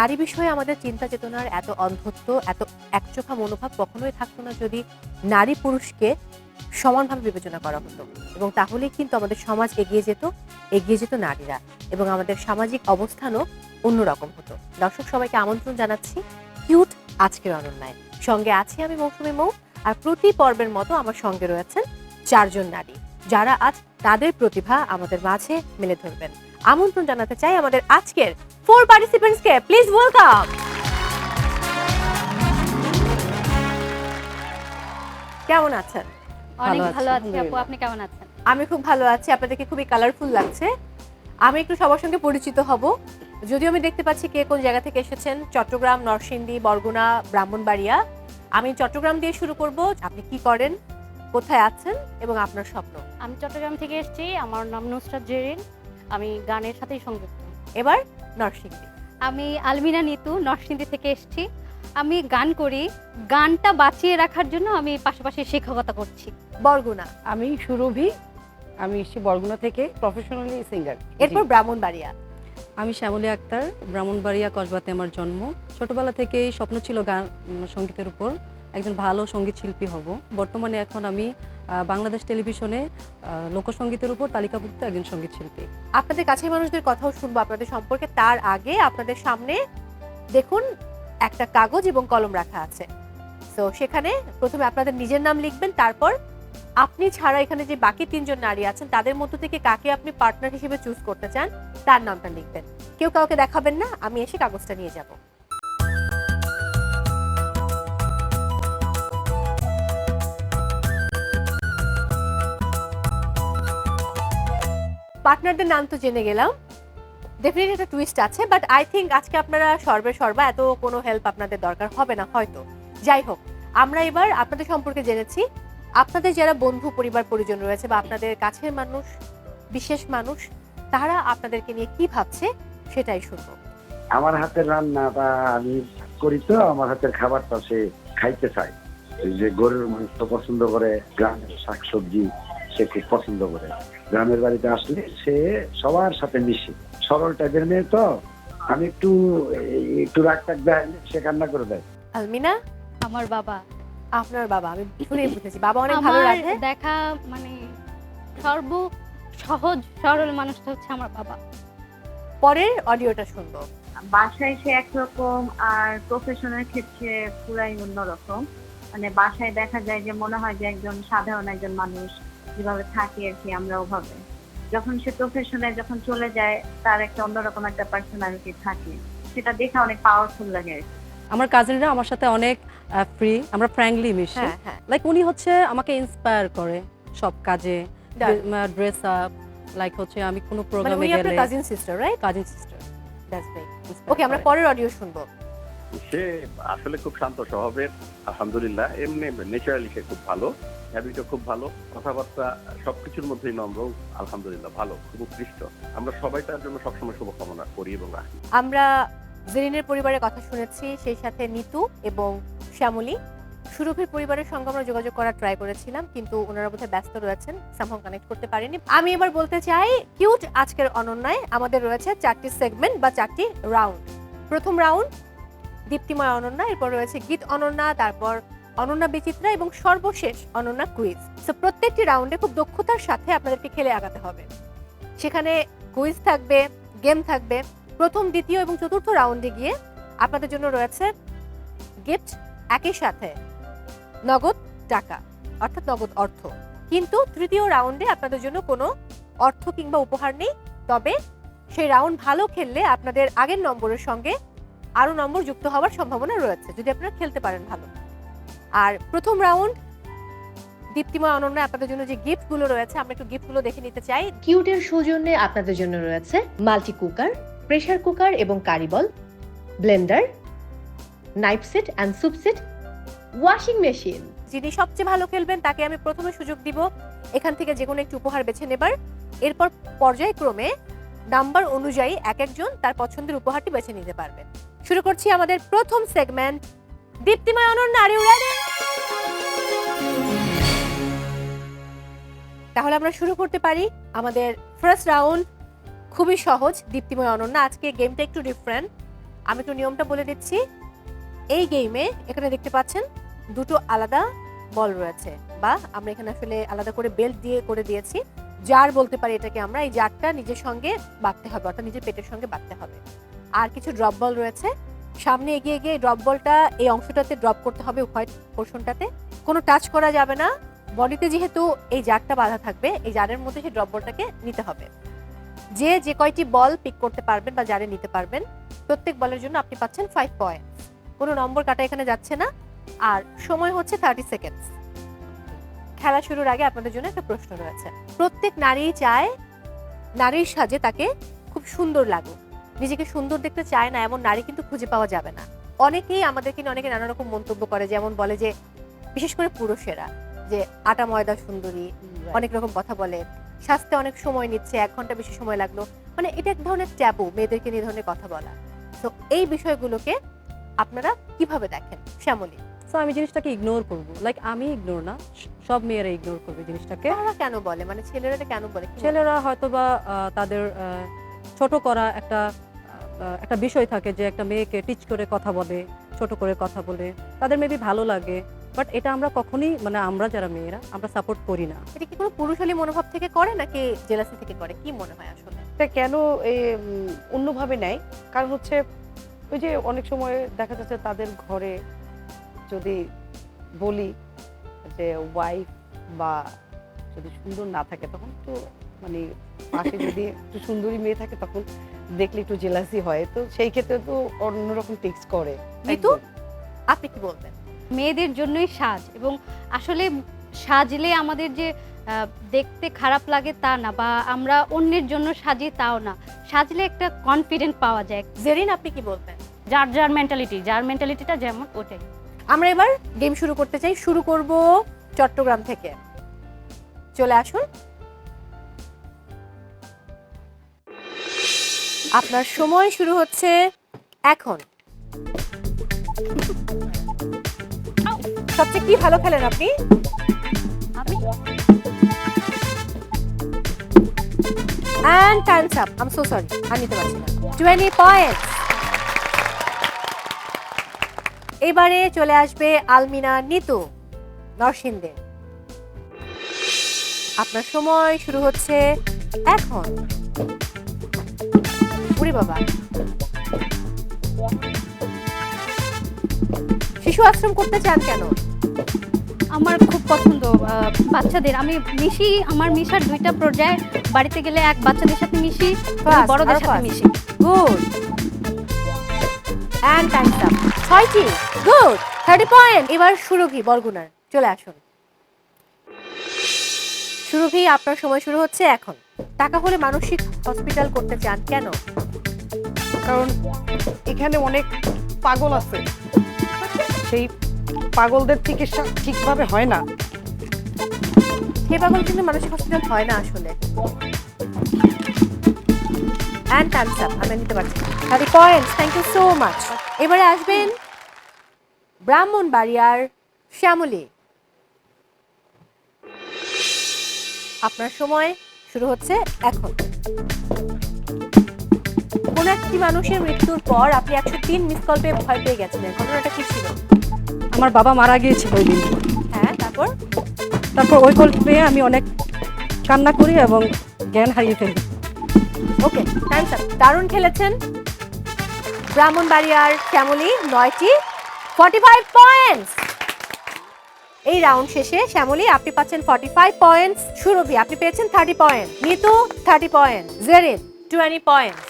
নারী বিষয়ে আমাদের চিন্তা চেতনার এত অন্ধত্ব, এত একচোখা মনোভাব কখনোই থাকতো না যদি নারী পুরুষকে সমানভাবে বিবেচনা করা হতো। এবং তাহলেই কিন্তু আমাদের সমাজ এগিয়ে যেত এগিয়ে যেত নারীরা এবং আমাদের সামাজিক অবস্থানও অন্যরকম হতো। দর্শক, সবাইকে আমন্ত্রণ জানাচ্ছি কিউট আজকের অনন্যায়। সঙ্গে আছি আমি মৌসুমী মৌ আর প্রতি পর্বের মতো আমার সঙ্গে রয়েছেন চারজন নারী, যারা আজ তাদের প্রতিভা আমাদের মাঝে মেলে ধরবেন। আমন্ত্রণ জানাতে চাই আমাদের আজকের ফোর পার্টিসিপেন্টসকে প্লিজ ওয়েলকাম কেমন আছেন? অনেক ভালো ভালো আছি, আছি আপু আপনি কেমন আছেন? আমি খুব ভালো আছি আপনাদেরকে খুবই কালারফুল লাগছে। আমি একটু সবার সঙ্গে পরিচিত হব। যদিও আমি দেখতে পাচ্ছি কে কোন জায়গা থেকে এসেছেন চট্টগ্রাম নরসিংদী বরগুনা ব্রাহ্মণবাড়িয়া। আমি চট্টগ্রাম দিয়ে শুরু করব আপনি কি করেন কোথায় আছেন এবং আপনার স্বপ্ন? আমি চট্টগ্রাম থেকে এসেছি আমার নাম নুসরাত জেরিন। আমি গানের সাথেই সংযুক্ত। এবার নরসিংদী। আমি আলমিনা নিতু নরসিংদী থেকে এসেছি। আমি গান করি। গানটা বাঁচিয়ে রাখার জন্য আমি পাশাপাশি শিক্ষকতা করছি। বরগুনা। আমি সুরভি। আমি এসেছি বরগুনা থেকে প্রফেশনালি সিঙ্গার এরপর ব্রাহ্মণবাড়িয়া। আমি শ্যামলী আক্তার ব্রাহ্মণবাড়িয়া কসবাতে আমার জন্ম। ছোটবেলা থেকেই স্বপ্ন ছিল গান সঙ্গীতের উপর। একজন ভালো সংগীত শিল্পী হব। বর্তমানে এখন আমি বাংলাদেশ টেলিভিশনে লোকসঙ্গীতের উপর তালিকাভুক্ত একজন সংগীত শিল্পী। আপনাদের কাছের মানুষদের কথাও শুনব আপনাদের সম্পর্কে। তার আগে আপনাদের সামনে দেখুন, একটা কাগজ এবং কলম রাখা আছে। তো সেখানে প্রথমে আপনাদের নিজের নাম লিখবেন, তারপর আপনি ছাড়া এখানে যে বাকি তিনজন নারী আছেন, তাদের মধ্য থেকে কাকে আপনি পার্টনার হিসেবে চুজ করতে চান, তার নামটা লিখবেন। কেউ কাউকে দেখাবেন না, আমি এসে কাগজটা নিয়ে যাব। পার্টনারদের নাম তো জেনে গেলাম। ডেফিনেটলি একটা টুইস্ট আছে বাট আই থিঙ্ক আজকে আপনারা সর্বে সর্বা এত কোনো হেল্প আপনাদের দরকার হবে না, হয়তো। যাই হোক, আমরা এবার আপনাদের সম্পর্কে জেনেছি। আপনাদের যারা বন্ধু, পরিবার, পরিজন রয়েছে বা আপনাদের কাছের মানুষ, বিশেষ মানুষ, তারা আপনাদেরকে নিয়ে কি ভাবছে সেটাই শুনব। আমার হাতের রান্নাটা আমি করি তো, আমার হাতের খাবারটা সে খাইতে চায়। যে গরুর মাংস পছন্দ করে, গ্রামের শাকসবজি সে খুব পছন্দ করে। গ্রামের বাড়িতে আসলে সে সবার সাথে মিশে। সরল টাইপের মেয়ে তো আমি একটু একটু রাগ টাক দেয় সে কান্না করে দেয়। আলমিনা? আমার বাবা। আপনার বাবা আমি শুনেই বুঝেছি। বাবা অনেক ভালো রাধে। দেখা মানে সর্ব সহজ সরল মানুষটা হচ্ছে আমার বাবা। পরের অডিওটা শুনব। বাসায় সে একরকম আর প্রফেশনের ক্ষেত্রে পুরাই অন্যরকম। মানে বাসায় দেখা যায় যে মনে হয় যে একজন সাধারণ একজন মানুষ। যেভাবে থাকে আর কি আমরা ওভাবে। যখন সে প্রফেশনে যখন চলে যায় তার একটা অন্যরকম একটা পার্সোনালিটি থাকে। সেটা দেখে অনেক পাওয়ারফুল লাগে আর কি। আমার কাজিনরা আমার সাথে অনেক ফ্রি আমরা ফ্র্যাঙ্কলি মিশি। হ্যাঁ হ্যাঁ। লাইক উনি হচ্ছে আমাকে ইন্সপায়ার করে সব কাজে। ড্রেস আপ লাইক হচ্ছে আমি কোনো মানে প্রোগ্রামে উনি আপনার গেলে cousin sister right cousin sister that's great okay আমরা পরের অডিও শুনব। সে আসলে খুব শান্ত স্বভাবের, আলহামদুলিল্লাহ। এমনি ন্যাচারালি সে খুব ভালো, হ্যাবিটও খুব ভালো, কথাবার্তা সবকিছুর মধ্যেই নম্র, আলহামদুলিল্লাহ ভালো, খুব উৎকৃষ্ট। আমরা সবাই তার জন্য সবসময় শুভকামনা করি এবং রাখি। আমরা জেরিনের পরিবারের কথা শুনেছি, সেই সাথে নিতু এবং শ্যামলী। সুরভির পরিবারের সঙ্গে আমরা যোগাযোগ করার ট্রাই করেছিলাম, কিন্তু ওনারা বোধহয় ব্যস্ত রয়েছেন সামহাও কানেক্ট করতে পারেনি। আমি এবার বলতে চাই কিউট আজকের অনন্যায়, আমাদের রয়েছে চারটি সেগমেন্ট বা চারটি রাউন্ড প্রথম রাউন্ড দীপ্তিময় অনন্যা, এরপর রয়েছে গীত অনন্যা, তারপর অনন্যা বিচিত্রা এবং সর্বশেষ অনন্যা কুইজ। সো প্রত্যেকটি রাউন্ডে খুব দক্ষতার সাথে আপনাদেরকে খেলে আগাতে হবে। সেখানে কুইজ থাকবে, গেম থাকবে। প্রথম, দ্বিতীয় এবং চতুর্থ রাউন্ডে গিয়ে আপনাদের জন্য রয়েছে গিফট একই সাথে নগদ টাকা, অর্থাৎ নগদ অর্থ। কিন্তু তৃতীয় রাউন্ডে আপনাদের জন্য কোনো অর্থ কিংবা উপহার নেই। তবে সেই রাউন্ড ভালো খেললে আপনাদের আগের নম্বরের সঙ্গে আরও নম্বর যুক্ত হওয়ার সম্ভাবনা রয়েছে যদি আপনারা খেলতে পারেন ভালো। আর প্রথম রাউন্ড দীপ্তিময় অনন্য আপনাদের জন্য যে গিফটগুলো রয়েছে আমরা একটু গিফটগুলো দেখে নিতে চাই। কিউটের সৌজন্যে আপনাদের জন্য রয়েছে মাল্টি কুকার প্রেসার কুকার এবং curry bowl blender knife set and soup set washing machine. যিনি সবচেয়ে ভালো খেলবেন তাকে আমি প্রথমে সুযোগ দিব। এখান থেকে যে কোনো একটি উপহার বেছে নেবার। এরপর পর্যায়ক্রমে নাম্বার অনুযায়ী এক একজন তার পছন্দের উপহারটি বেছে নিতে পারবেন। শুরু করছি আমাদের প্রথম সেগমেন্ট দীপ্তিময় অনন্য আর তাহলে আমরা শুরু করতে পারি আমাদের ফার্স্ট রাউন্ড খুবই সহজ, দীপ্তিময় অনন্য। আজকে গেমটা একটু ডিফারেন্ট আমি একটু নিয়মটা বলে দিচ্ছি। এই গেমে এখানে দেখতে পাচ্ছেন, দুটো আলাদা বল রয়েছে বা আমরা এখানে আসলে আলাদা করে বেল্ট দিয়ে করে দিয়েছি। জার বলতে পারি এটাকে আমরা, এই জারটা নিজের সঙ্গে বাঁধতে হবে, অর্থাৎ নিজের পেটের সঙ্গে বাঁধতে হবে। আর কিছু ড্রপ বল রয়েছে। সামনে এগিয়ে গিয়ে ড্রপ বলটা এই অংশটাতে ড্রপ করতে হবে হোয়াইট পোর্শনটাতে কোনো টাচ করা যাবে না। বডিতে যেহেতু এই জারটা বাঁধা থাকবে, এই জারের মধ্যে সেই ড্রপ বলটাকে নিতে হবে। যে যে কয়টি বল পিক করতে পারবেন বা জারে নিতে পারবেন, প্রত্যেক বলের জন্য আপনি পাচ্ছেন ফাইভ পয়েন্ট কোনো নম্বর কাটা এখানে যাচ্ছে না। আর সময় হচ্ছে থার্টি সেকেন্ডস খেলা শুরুর আগে আপনাদের জন্য একটা প্রশ্ন রয়েছে। প্রত্যেক নারী চায়, নারীর সাজে তাকে খুব সুন্দর লাগুক। নিজেকে সুন্দর দেখতে চায় না এমন নারী কিন্তু খুঁজে পাওয়া যাবে না। অনেকেই আমাদেরকে নিয়ে অনেকে নানা রকম মন্তব্য করে যেমন বলে যে বিশেষ করে পুরুষেরা যে আটা ময়দা সুন্দরী অনেক রকম কথা বলে সাজতে অনেক সময় নিচ্ছে এক ঘণ্টা বেশি সময় লাগল। মানে এটা এক ধরনের ট্যাবু মেয়েদেরকে নিয়ে ধরনের কথা বলা। তো এই বিষয়গুলোকে আপনারা কীভাবে দেখেন? শ্যামলী। সো আমি জিনিসটাকে ইগনোর করব। লাইক আমি ইগনোর না সব মেয়েরা ইগনোর করবে জিনিসটাকে। তারা কেন বলে? মানে ছেলেরা কেন বলে? ছেলেরা হয়তোবা আহ, তাদের আহ, ছোট করা একটা একটা বিষয় থাকে যে একটা মেয়েকে টিচ করে কথা বলে ছোট করে কথা বলে তাদের মেবি ভালো লাগে বাট এটা আমরা কখনই মানে আমরা যারা মেয়েরা আমরা সাপোর্ট করি না। এটা কি কোনো পুরুষালী মনোভাব থেকে করে নাকি জেলাসি থেকে করে? কি মনে হয় আসলে? এটা কেন অন্যভাবে নেয়? কারণ হচ্ছে ওই যে অনেক সময় দেখা যাচ্ছে তাদের ঘরে যদি বলি যে ওয়াইফ বা যদি সুন্দর না থাকে তখন তো মানে পাশে যদি একটু সুন্দরী মেয়ে থাকে তখন দেখলে একটু জেলাসি হয় তো সেই ক্ষেত্রে তো অন্যরকম টিক্স করে। নিতু? একদম। আপনি কি বলবেন? মেয়েদের জন্যই সাজ এবং আসলে সাজলে আমাদের যে দেখতে খারাপ লাগে তা না বা আমরা অন্যের জন্য সাজি তাও না। সাজলে একটা কনফিডেন্ট পাওয়া যায়। জেরিন আপনি কি বলবেন? যার যার মেন্টালিটি যার মেন্টালিটিটা যেমন ওটাই। আমরা এবার গেম শুরু করতে চাই। শুরু করব চট্টগ্রাম থেকে। চলে আসুন। আপনার সময় শুরু হচ্ছে এখন। সবচেয়ে কি ভালো খেলেন আপনি? আমি? And times up um so sorry আর নিতে পারছি না। টোয়েন্টি পয়েন্টস এবারে চলে আসবে আলমিনা নিতু নরসিংদে। আপনার সময় শুরু হচ্ছে এখন। উড়ি বাবা। শিশু আশ্রম করতে চান কেন? আমার খুব পছন্দ বাচ্চাদের। আমি মিশি আমার মিশার দুইটা পর্যায়ে বাড়িতে গেলে এক বাচ্চাদের সাথে মিশি বড়দের সাথে মিশি। গুড অ্যান্ড টাইমস আপ ছয়টি গুড থার্টি পয়েন্ট এবার সুরভি বরগুনার। চলে আসুন। সুরভি আপনার সময় শুরু হচ্ছে এখন। টাকা হলে মানসিক হসপিটাল করতে চান কেন? কারণ এখানে অনেক পাগল আছে। সেই পাগলদের চিকিৎসা ঠিকভাবে হয় না। সে পাগল কিন্তু মানসিক হসপিটাল হয় না আসলে। অ্যান্ড টাইমস আপ আমরা নিতে পারছি। Thirty points thank you so much এবারে আসবেন ব্রাহ্মণবাড়িয়ার শ্যামলী। আপনার সময় শুরু হচ্ছে এখন। কোন একটি মানুষের মৃত্যুর পর আপনি একশো তিন মিস কল পেয়ে ভয় পেয়ে গেছিলেন। ঘটনাটা কি ছিল? আমার বাবা মারা গিয়েছিল ওই দিন। হ্যাঁ তারপর? তারপর ওই কল পেয়ে আমি অনেক কান্না করি এবং জ্ঞান হারিয়ে ফেলি। ওকে আপ দারুণ খেলেছেন ব্রাহ্মণবাড়িয়ার শ্যামলী নয়টি ফর্টি ফাইভ পয়েন্টস এই রাউন্ড শেষে শ্যামলী আপনি পাচ্ছেন ফর্টি ফাইভ পয়েন্টস সুরভি আপনি পেয়েছেন thirty point Nitu thirty point Jerin twenty points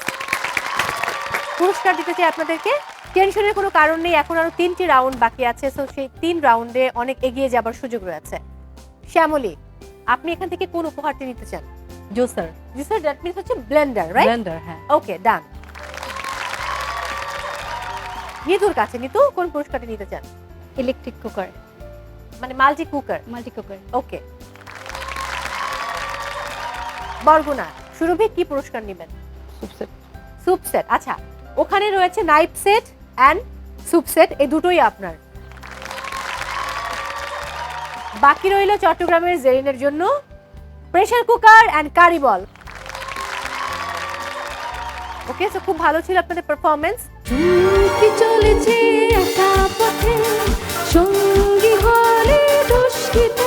পুরস্কার দিতে চাই আপনাদেরকে। টেনশনের কোনো কারণ নেই এখন আরও তিনটি রাউন্ড বাকি আছে সো সেই তিন রাউন্ডে অনেক এগিয়ে যাবার সুযোগ রয়েছে। শ্যামলী আপনি এখান থেকে কোন উপহারটি নিতে চান? জুসার। জুসার দ্যাট মিন্স হচ্ছে ব্লেন্ডার রাইট ব্লেন্ডার হ্যাঁ। ওকে ডান নিতুর কাছে নিতু কোন পুরস্কারটি নিতে চান? ইলেকট্রিক কুকার মানে multi cooker multi cooker okay Barguna Surabhi কি পুরস্কার নেবেন? সুপসেট স্যুপ সেট আচ্ছা। ওখানে রয়েছে knife set and soup set এই দুটোই আপনার। বাকি রইল চট্টগ্রামের জেরিনের জন্য। Pressure cooker and curry bowl okay so খুব ভালো ছিল আপনাদের পারফরমেন্স চলেছে একা পথে, সঙ্গী হলে দুষ্কৃত।